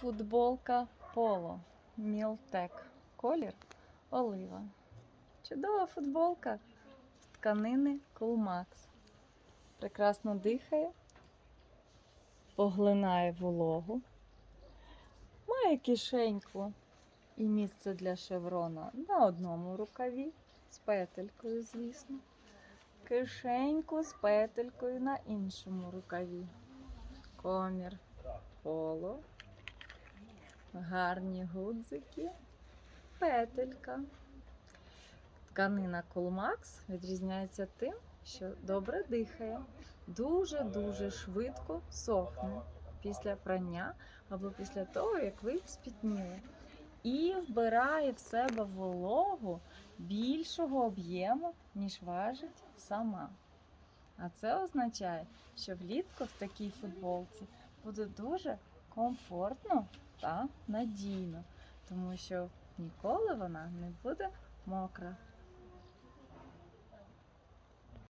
Футболка Поло Мілтек. Колір олива. Чудова футболка з тканини Coolmax. Прекрасно дихає, поглинає вологу, має кишеньку і місце для шеврона на одному рукаві з петелькою, звісно. Кишеньку з петелькою на іншому рукаві. Комір поло. Гарні гудзики. Петелька. Тканина Coolmax відрізняється тим, що добре дихає, дуже-дуже швидко сохне після прання або після того, як ви спітніли. І вбирає в себе вологу більшого об'єму, ніж важить сама. А це означає, що влітку в такій футболці буде дуже комфортно та надійно, тому що ніколи вона не буде мокра.